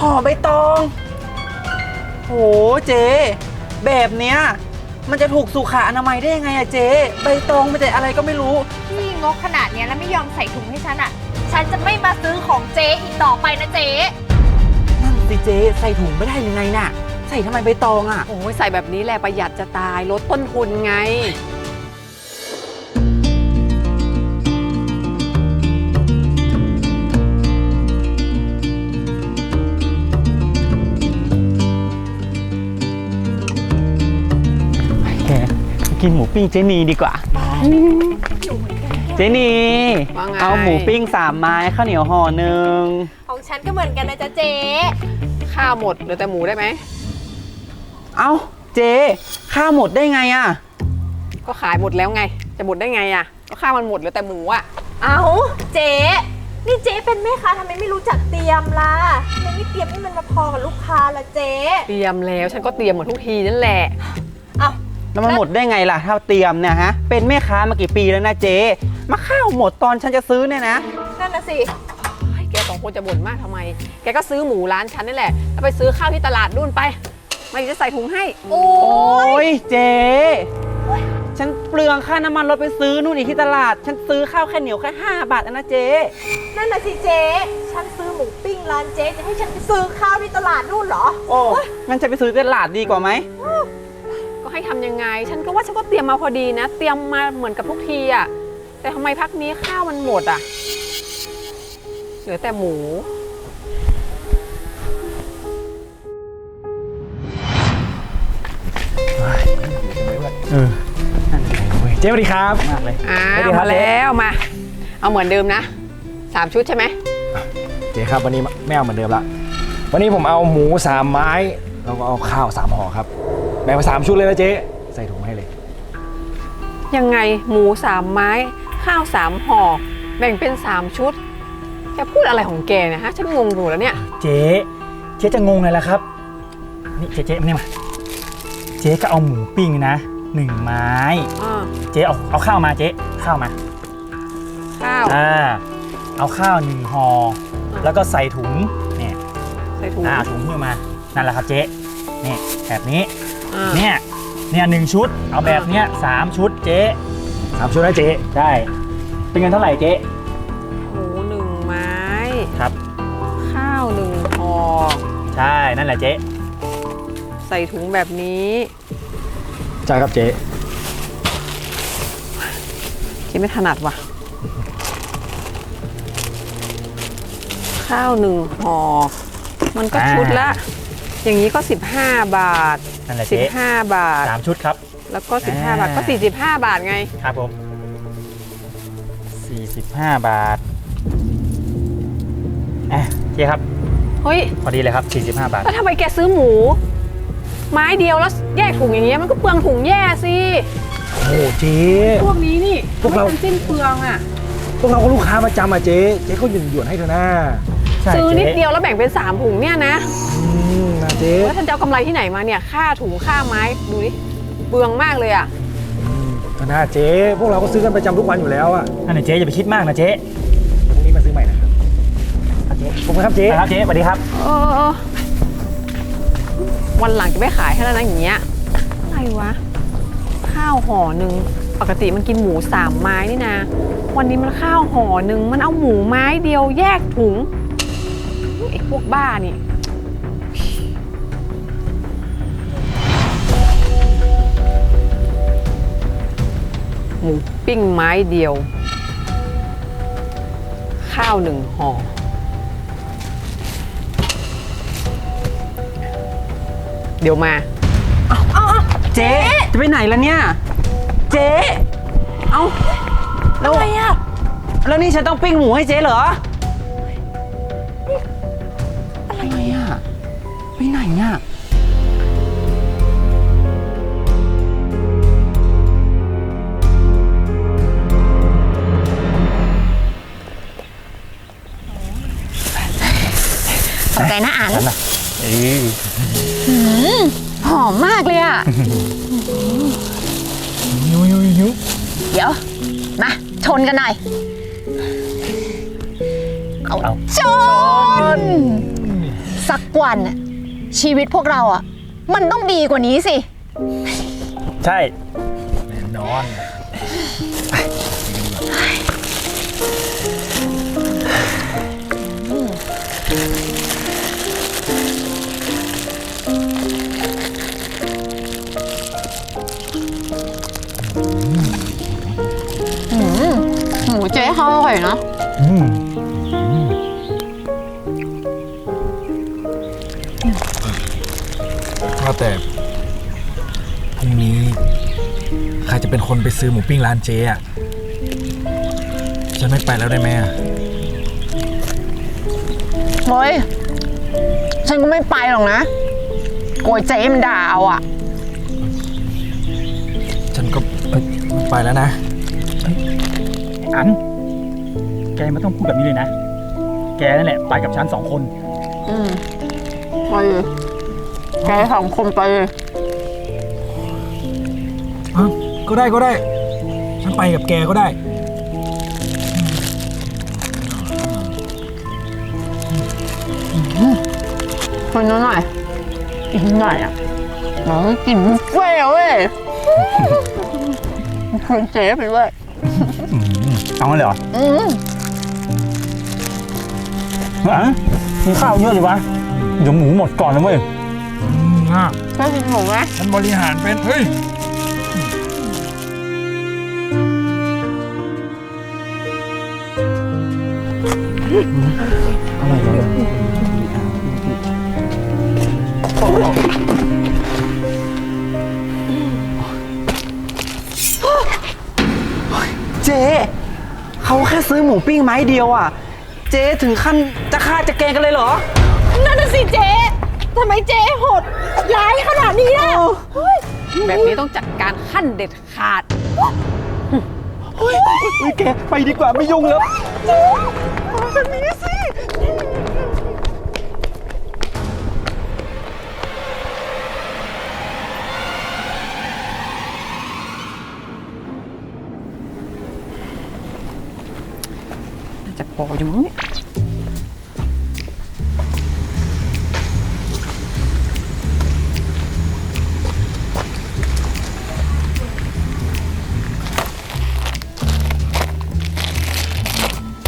ห่อใบตอง โหเจ๊แบบเนี้ยมันจะถูกสุขอนามัยได้ยังไงอะเจ๊ใบตองไม่แต่อะไรก็ไม่รู้ นี่งกขนาดเนี้ยแล้วไม่ยอมใส่ถุงให้ฉันอะ ฉันจะไม่มาซื้อของเจ๊อีกต่อไปนะเจ๊ นั่นสิเจ๊ใส่ถุงไม่ได้ยังไงน่ะ ใส่ทำไมใบตองอะ โอ้ยใส่แบบนี้แหละประหยัดจะตายลดต้นทุนไง กินหมูปิ้งเจนีดีกว่า เจนีว่าไง เอาหมูปิ้งสามไม้ข้าวเหนียวห่อหนึ่งของฉันก็เหมือนกันนะจ๊ะเจ๊ข้าวหมดเหลือแต่หมูได้ไหม เอ้าเจ๊ข้าวหมดได้ไงอะก็ขายหมดแล้วไง จะหมดได้ไงอะ ก็ข้าวมันหมดเหลือแต่หมูอะ เอาเจ๊นี่เจ๊เป็นแม่ค้าทำไมไม่รู้จักเตรียมล่ะทำไมไม่เตรียมให้มันมาพอกับลูกค้าล่ะเจ๊ เตรียมแล้วฉันก็เตรียมหมดทุกทีนั่นแหละเอา แล้วมันหมดได้ไงล่ะถ้าเตรียมเนี่ยฮะ เป็นแม่ค้ามากี่ปีแล้วนะเจ๊มาข้าวหมดตอนฉันจะซื้อเนี่ยนะ นั่นน่ะสิเฮ้ยแกสองคนจะบ่นมากทำไม แกก็ซื้อหมูร้านฉันนี่แหละแล้วไปซื้อข้าวที่ตลาดนู่นไปมาจะใส่ถุงให้ โอ้โอ้ยยเจ๊ฉันเปลืองค่าน้ำมันรถไปซื้อนู่นอีกที่ตลาด ฉันซื้อข้าวแค่เหนียวแค่5บาทเองนะเจ๊นั่นน่ะสิเจ๊ ฉันซื้อหมูปิ้งร้านเจ๊จะให้ฉันไปซื้อข้าวที่ตลาดนู่นเหรอ โอ้งั้นจะไปซื้อที่ตลาดดีกว่าไหม ก็ให้ทำยังไง ฉันก็ว่าฉันก็เตรียมมาพอดีนะ เตรียมมาเหมือนกับทุกทีอะแต่ทำไมพักนี้ข้าวมันหมดอะเหลือแต่หมูเออนั่นไงเว้ยเจ๊สวัสดีครับมากเลยอ้าสวัสดีวครับมาแล้วมา เอาเหมือนเดิมนะสามชุดใช่ไหมเจ๊ครับวันนี้ไม่เอาเหมือนเดิมละวันนี้ผมเอาหมูสามไม้แล้วก็เอาข้าวสามห่อครับแบ่งไปสามชุดเลยนะเจ๊ ใส่ถุงมาให้เลย ยังไงหมูสามไม้ ข้าวสามห่อแบ่งเป็นสามชุด แกพูดอะไรของแกเนะฮะ ฉันงงอยู่แล้วเนี่ย เจ๊เจ๊จะงงไงล่ะครับ นี่เจ๊เจ๊มานี่มา เจ๊ก็เอาหมูปิ้งนะหนึ่งไม้อ่าเจ๊เอาเอาข้าวมาเจ๊ข้าวมา ข้าว อ่า เอาข้าวหนึ่งห่อแล้วก็ใส่ถุงเนี่ยใส่ถุงอ่าถุงหิ้วมานั่นแหละครับเจ๊นี่แบบนี้ อ่า เนี่ยเนี่ยหนึ่งชุด เอาแบบเนี้ยสามชุดเจ๊สามชุดนะเจ๊ใช่เป็นเงินเท่าไหร่เจ๊หมูหนึ่งไม้ ครับ ข้าวหนึ่งห่อใช่นั่นแหละเจ๊ใส่ถุงแบบนี้ ใช่ครับเจ๊คิดไม่ถนัดว่ะ ข้าวหนึ่งห่อมันก็ชุดละ อย่างนี้ก็ 15 บาท นั่นแหละเจ๊15 บาท สามชุดครับ แล้วก็ 15อ่าบาท ก็ 45 บาทไง ครับผม 45 บาทอะเจ๊ครับ เฮ้ย พอดีเลยครับ 45 บาท แล้วทำไมแกซื้อหมู ไม้เดียวแล้วแยกถุงอย่างเงี้ยมันก็เปลืองถุงแย่สิ โอ้โหเจ๊ พวกนี้นี่พวกเรามันสิ้นเปลืองอะ พวกเราก็ลูกค้าประจำอะเจ๊ เจ๊ก็หยุ่นหยวนๆให้เธอหน้า ใช่ซื้อนิดจ๊เดียวแล้วแบ่งเป็น 3 ถุงเนี่ยนะ อืม นะเจ๊แล้วท่านจะเอากำไรที่ไหนมาเนี่ยค่าถุงค่าไม้ดูดิเปลืองมากเลยอะอืมเธอหน้าเจ๊ พวกเราก็ซื้อกันประจำทุกวันอยู่แล้วอะนั่นแหละเจ๊อย่าไปคิดมากนะเจ๊พรุ่งนี้มาซื้อใหม่นะครับครับเจ๊ขอบคุณครับเจ๊ครับเจ๊สวัสดีครับเออเออวันหลังจะไม่ขายให้แล้วนะอย่างเงี้ยอะไรวะ ข้าวห่อหนึ่งปกติมันกินหมูสามไม้นี่นะ วันนี้มันข้าวห่อหนึ่งมันเอาหมูไม้เดียวแยกถุงไอ้พวกบ้านี่ หมูปิ้งไม้เดียว ข้าวหนึ่งห่อ เดี๋ยวมาเจ๊จะไปไหนล่ะเนี่ย เจ๊เอ้าแล้วอะไรอะแล้วนี่ฉันต้องปิ้งหมูให้เจ๊เหรออะไรอะไปไหนอะ ขอบใจนะอันนั่นน่ะเอ้ยหอมมากเลยอะหิวหิวหิวเดี๋ยว มา ชนกันหน่อย เอาเอาชน สักวันน่ะชีวิตพวกเราอะ มันต้องดีกว่านี้สิ ใช่ แน่นอน อร่อยเนาะอืมว่าแต่พรุ่งนี้ ใครจะเป็นคนไปซื้อหมูปิ้งร้านเจ๊อะฉันไม่ไปแล้วได้ไหมอะเฮ้ยฉันก็ไม่ไปหรอกนะกลัวเจ๊มันด่าเอาอะฉันก็เอ้ยไม่ไปแล้วนะ อัน แกไม่ต้องพูดแบบนี้เลยนะ แกนั่นแหละไปกับฉันสองคน อืมไปเลยแกสองคนไปเลยอ้าวก็ได้ก็ได้ ฉันไปกับแกก็ได้ คนนั้นหน่อยอีกหน่อยอะเราต้องกินบุฟเฟ่ต์เว้ยชวนเจ๊ไปด้วยเอางั้นเลยเหรออืม อะมีข้าวเยอะเลยวะ เดี๋ยวหมูหมดก่อนนะเว้ยอืมอะชอบกินหมูไหมฉันบริหารเป็น เฮ้ย เจ๊เขาแค่ซื้อหมูปิ้งไม้เดียวอะ เจ๊ถึงขั้นจะฆ่าจะแกล้งกันเลยเหรอ นั่นน่ะสิเจ๊ทำไมเจ๊โหดร้ายขนาดนี้ล่ะเฮ้ยแบบนี้ต้องจัดการขั้นเด็ดขาด เฮ้ยเฮ้ยแกไปดีกว่าไม่ยุ่งแล้วแบบนี้สิ น่าจะพออยู่มั้งเนี่ย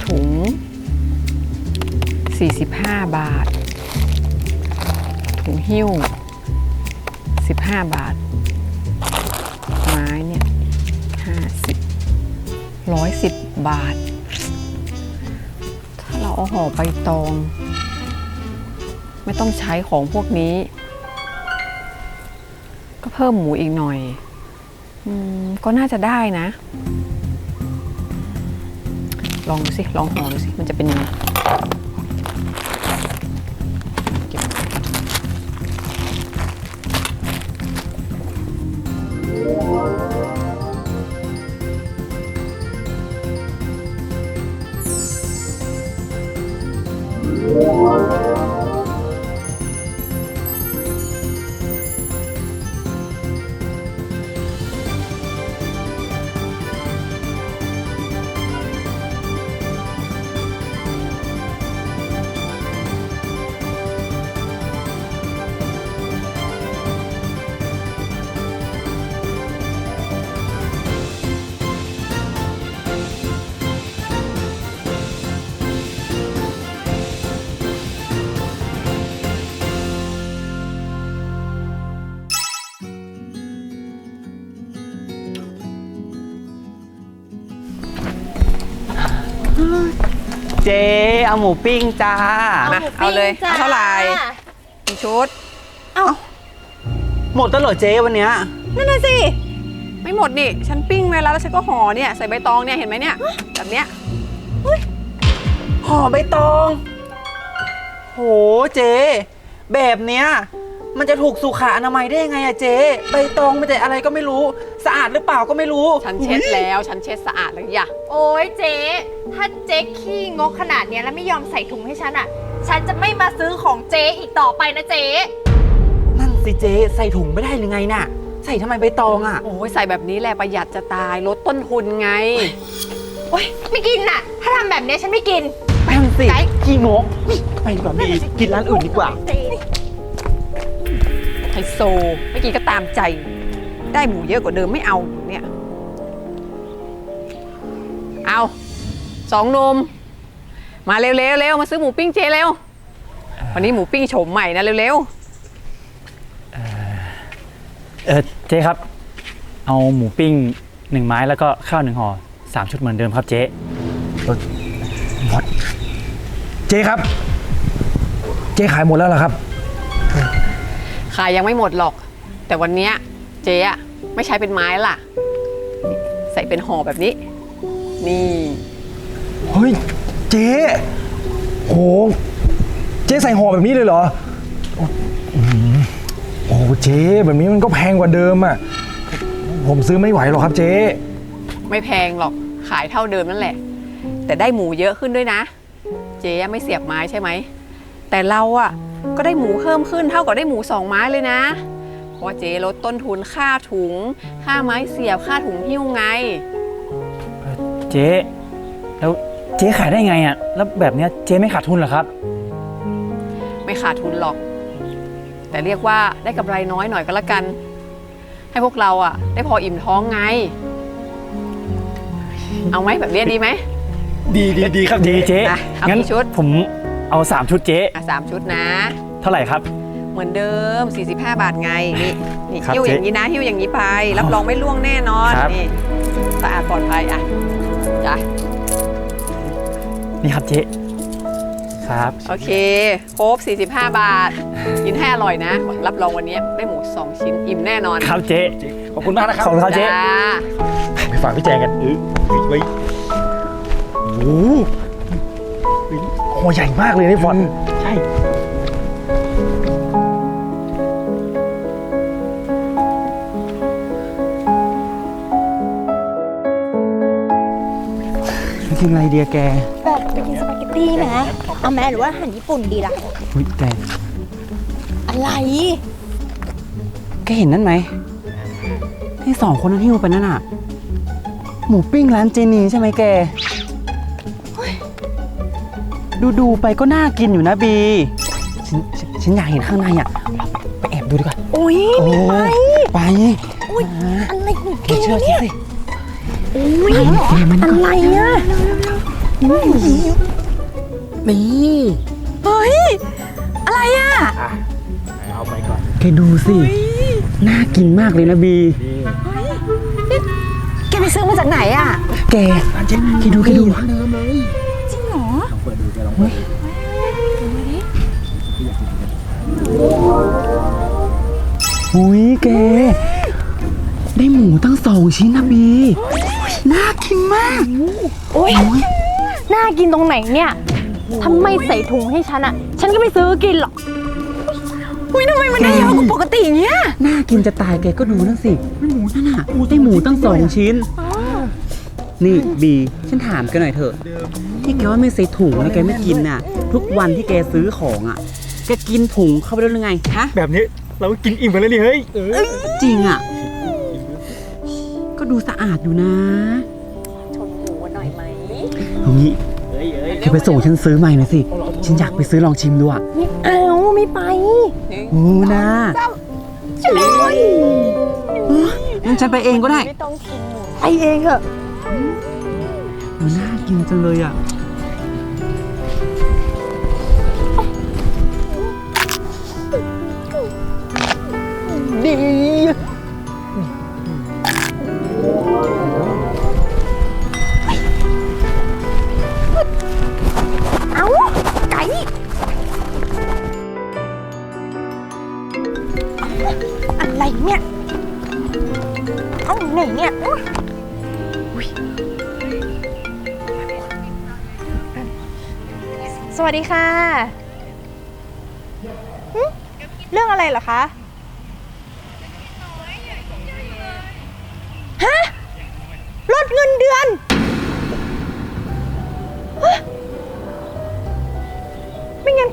ถุง 45 บาท ถุงหิ้ว 15 บาท ไม้เนี่ย 50 110 บาท เราเอาห่อใบตอง ไม่ต้องใช้ของพวกนี้ ก็เพิ่มหมูอีกหน่อยอก็น่าจะได้นะ ลองดูสิ ลองห่อดูสิ มันจะเป็นยังไง เจ๊เอาหมูปิ้งจ้ามาเอาเลยเอาเท่าไหร่กี่ชุดหมดแล้วเหรอเจ๊วันเนี้ยนั่นน่ะสิ ไม่หมดนี่ ฉันปิ้งไว้แล้วแล้วฉันก็ห่อเนี่ยใส่ใบตองเนี่ยเห็นไหมเนี่ย แบบเนี้ยห่อใบตอง โหเจ๊แบบเนี้ย มันจะถูกสุขอนามัยได้ยังไงอะเจ๊ใบตองมันจะอะไรก็ไม่รู้ สะอาดหรือเปล่าก็ไม่รู้ฉันเช็ดแล้ว ฉันเช็ดสะอาดแล้วอย่าโอ้ยเจ๊ ถ้าเจ๊ขี้งกขนาดเนี้ยแล้วไม่ยอมใส่ถุงให้ฉันอะ ฉันจะไม่มาซื้อของเจ๊อีกต่อไปนะเจ๊ นั่นสิเจ๊ใส่ถุงไม่ได้หรือไงน่ะ ใส่ทำไมใบตองอะโอ้ยใส่แบบนี้แหละประหยัดจะตายลดต้นทุนไง โอ๊ยไม่กินน่ะ ถ้าทำแบบเนี้ยฉันไม่กินนั่นสิไก่ ขี้งกไปดีกว่าบีกินร้านอื่นดีกว่า ไฮโซเมื่อกี้ก็ตามใจ ได้หมูเยอะกว่าเดิมไม่เอาเนี่ยเอาสองหนม มาเร็วๆเร็วมาซื้อหมูปิ้งเจเร็ว วันนี้หมูปิ้งโฉมใหม่นะเร็วเออเจ๊ครับ เอาหมูปิ้งหนึ่งไม้แล้วก็ข้าวหนึ่งห่อสามชุดเหมือนเดิมครับเจ๊เจ๊ครับ เจ๊ขายหมดแล้วเหรอครับๆขายยังไม่หมดหรอก แต่วันเนี้ยเจ๊อะไม่ใช้เป็นไม้ล่ะ ใส่เป็นห่อแบบนี้ นี่ เฮ้ย เจ๊โห เจ๊ใส่ห่อแบบนี้เลยเหรออืมโอ้โหเจ๊แบบนี้มันก็แพงกว่าเดิมอะ ผมซื้อไม่ไหวหรอกครับเจ๊ ไม่แพงหรอกขายเท่าเดิมนั่นแหละ แต่ได้หมูเยอะขึ้นด้วยนะ เจ๊ไม่เสียบไม้ใช่ไหม แต่เราอะ ก็ได้หมูเพิ่มขึ้นเท่ากับได้หมูสองไม้เลยนะ เพราะว่าเจ๊ลดต้นทุนค่าถุง ค่าไม้เสียบค่าถุงหิ้วไง เจ๊แล้วเจ๊ขายได้ไงอะ แล้วแบบเนี้ยเจ๊ไม่ขาดทุนเหรอครับ ไม่ขาดทุนหรอก แต่เรียกว่าได้กำไรน้อยหน่อยก็แล้วกัน ให้พวกเราอะได้พออิ่มท้องไง เอาไหมแบบเนี้ยดีไหม ดีดีดีครับดีเจ๊อะเอางั้นกี่ชุด ผม เอาสามชุดเจ๊ อะสามชุดนะ เท่าไหร่ครับ เหมือนเดิม 45 บาทไง นี่นี่ครับหิ้วเจ๊อย่างนี้นะหิ้วอย่างนี้ไป รับรองไม่ล่วงแน่นอนครับ นี่สะอาดปลอดภัยอะจ้ะนี่ครับเจ๊ครับ โอเคครบ45 บาท กินให้อร่อยนะ รับรองวันนี้ได้หมู 2 ชิ้นอิ่มแน่นอนครับเจ๊ขอบคุณมากนะครับ ขอบคุณครับเจ๊ จ้าไปฝากพี่แจงกันเออไว้โอ้โห ห่อใหญ่มากเลยนี่ฟอนใช่ กินอะไรเดียแกแบบไปกินสปาเกตตี้ไหมเอาแม่หรือว่าอาหารญี่ปุ่นดีล่ะเฮ้ยแก อะไร แกเห็นนั่นไหมที่สองคนนั้นที่มาไปนั่นอะ หมูปิ้งร้านเจนีใช่ไหมแก ดูดูๆไปก็น่ากินอยู่นะบีฉันฉันฉันอยากเห็นข้างในอะเราไปแอบดูดีกว่าโอ้ยโอ้ไม่ไปไปอุ้ยอะไรของแกแกเชื่อฉันสิอุ้ยอะไรอะบีเฮ้ยอะไรอะเอาไปก่อนแกดูสิน่ากินมากเลยนะบีแกไปซื้อมาจากไหนอะ แกแกดูแกดูจริงเหรอ อุ้ยแกได้หมูตั้งสองชิ้นนะบีน่ากินมากโอ๊ยน่ากินตรงไหนเนี่ยทำไมใส่ถุงให้ฉันอะฉันก็ไม่ซื้อกินหรอกอุ้ยทำไมมันได้เยอะกว่าปกติอย่างเงี้ยน่ากินจะตายแกก็ดูนั่นสิหมูนั่นน่ะได้หมูตั้งสองชิ้น นี่บีฉันถามแกันหน่อยเถอะที่แกว่าไม่ใส่ถุงแล้วแกไม่กินน่ะ ทุกวันที่แกซื้อของอะแกกินถุงเข้าไปแล้วหรือไงฮะแบบนี้เราก็กินอิ่มไปแล้วนี่เฮ้ยจริงอะ ก็ดูสะอาดอยู่นะชนหมูหน่อยไหมเอางี้แกไปส่งฉันซื้อใหม่หน่อยสิฉันอยากไปซื้อลองชิมดูอะอ้าวไม่ไปโอ้นะเอองั้นฉันไปเองก็ได้ ไม่ต้องกินหมูไปเองเหอะมันน่า กินจังเลยอะดี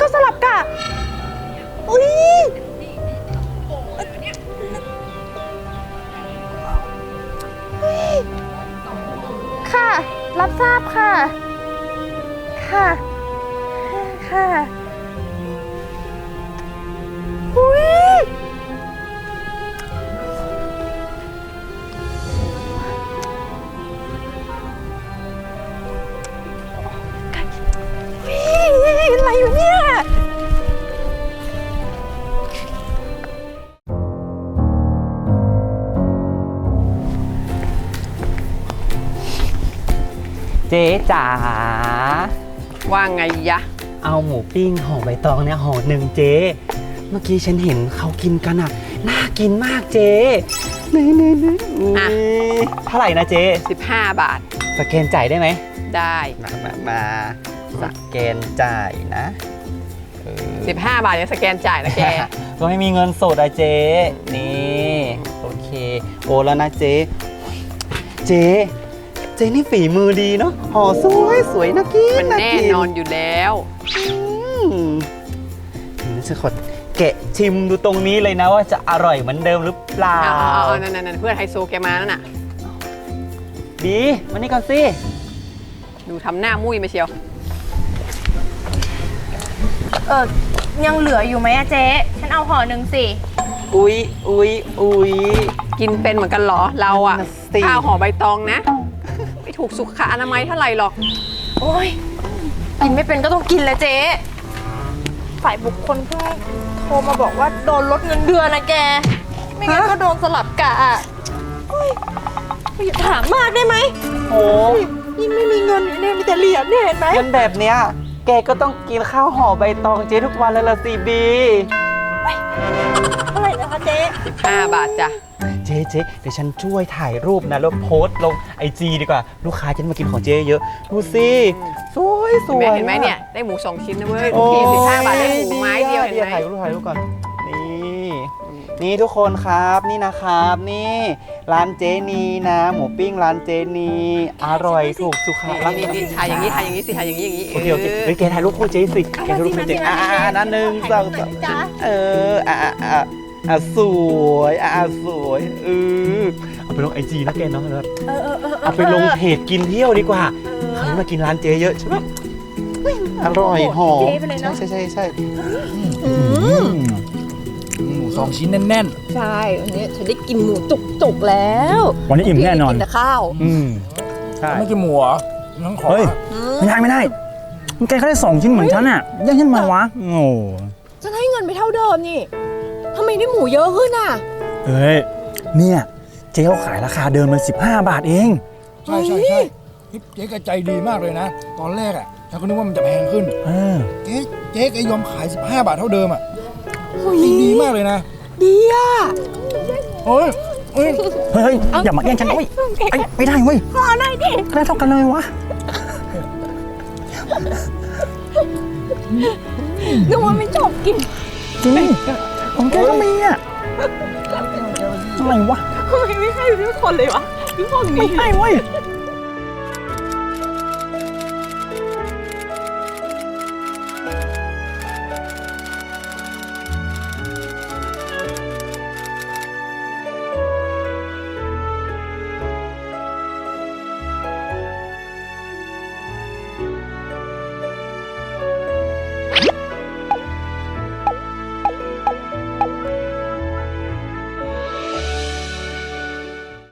ก็สลับกะ อุ้ยค่ะ รับทราบค่ะ ค่ะ ค่ะ เจ๊จ๋า ว่าไงยะ เอาหมูปิ้งห่อใบตองเนี่ยห่อหนึ่งเจ๊ เมื่อกี้ฉันเห็นเขากินกันอะ น่ากินมากเจ๊นี่นี่นี่อะ เท่าไหร่นะเจ๊15 บาทสแกนจ่ายได้ไหม ได้ มามามาสแกนจ่ายนะเออ 15 บาทเนี่ยสแกนจ่ายนะแก ก็ไม่มีเงินสดอะเจ๊นี่ โอเค โอแล้วนะเจ๊ เจ๊ เจ๊นี่ฝีมือดีเนาะห่อสวยสวยน่ากินมันน่าแน่กินอนอยู่แล้ว อืมนี่ฉันขอแกะชิมดูตรงนี้เลยนะว่าจะอร่อยเหมือนเดิมหรือเปล่า เอาเอาเอานั่นนั่นเพื่อนไฮโซแกมานั่นน่ะ ดีมานี่ก่อนสิ ดูทำหน้ามุ้ยมาเชียว เออยังเหลืออยู่ไหมอะเจ๊ฉันเอาห่อหนึ่งสิ อุ๊ยอุ๊ยอุ๊ย กินเป็นเหมือนกันเหรอเราอะนั่นน่ะสิ ข้าวห่อใบตองนะไม่ ถูกสุขอนามัยเท่าไหร่หรอก โอ้ยกินไม่เป็นก็ต้องกินแหละเจ๊ ฝ่ายบุคคลเพิ่งโทรมาบอกว่าโดนลดเงินเดือนนะแก ไม่งั้นก็โดนสลับกะอะโอ้ยอย่าถามมากได้ไหมโอ้นี่ไม่มีเงินอยู่เนี่ยมีแต่เหรียญเนี่ยเห็นไหมงั้นแบบเนี้ยแกก็ต้องกินข้าวห่อใบตองเจ๊ทุกวันเลยละสิบีเท่าไหร่นะคะเจ๊15บาทจ้ะ เจ๊เจ๊เดี๋ยวฉันช่วยถ่ายรูปนะแล้วโพสต์ลงไอจีดีกว่า ลูกค้าจะได้มากินของเจ๊เยอะดูสิสวยสเห็นวไหมยเห็นไหมเนี่ย ได้หมูสองชิ้นนะเว้ยโอ้ทียสิบห้าบาทได้หมูไม้เดียวเห็นไหมถ่ายรูปถ่ายรูปก่อนนี่นี่ทุกคนครับนี่นะครับนี่ร้านเจนีนะ หมูปิ้งร้านเจนีอร่อยถูกสุขลักษนี่ณะนี่ถ่ายอย่างนี้ถ่ายอย่างนี้สิถ่ายอย่างนี้อย่างนี้โอเคโอเคเฮ้ยแกถ่ายรูปคู่เจ๊สิแกถ่ายรูปคู่เจ๊อ่าอ่านั่นหนึ่งสองสามจ้าเอออ่าอ่า อ่าอ่าสวยอ่าอ่าสวยเออเอาไปลงไอจีนะแกเนาะแบบเออเออเออเอาไปลงเพจกินเที่ยวดีกว่าเขามากินร้านเจ๊เยอะใช่ไหมอร่อยหอมเจ๊ไปเลยเนาะใช่ใช่ใช่หมูสองชิ้นแน่นใช่วันนี้ฉันได้กินหมูจุกๆแล้ว วันนี้อิ่มแน่นอนกินแต่ข้าวอืมใช่ๆไม่กินหมูเหรองั้นขอเฮ้ยไม่ได้ไม่ได้มันแกก็ได้สองชิ้นเหมือนฉันอะแย่งฉันมาวะโง่ฉันให้เงินไปเท่าเดิมนี่ ทำไมได้หมูเยอะขึ้นอะเอ้ยเนี่ยเจ๊เขาขายราคาเดิมมัน15 บาทเอง ใช่ใช่ใช่เฮ้ยเจ๊แกใจดีมากเลยนะ ตอนแรกอะฉันก็นึกว่ามันจะแพงขึ้นเออ เจ๊เจ๊แกยอมขาย 15 บาทเท่าเดิมอะดีมากเลยนะดีอะเฮ้ยเฮ้ยเฮ้ยเฮ้ยอย่ามาแย่งฉันนะเว้ยไอ้ไม่ได้เว้ยขอหน่อยดิก็ได้เท่ากันเลยวะนึกว่าไม่ชอบกินจริง ของแกก็มีอะอะไรวะทำไมไม่ให้ทุกคนเลยวะทุกคนไม่นี้ให้เว้ย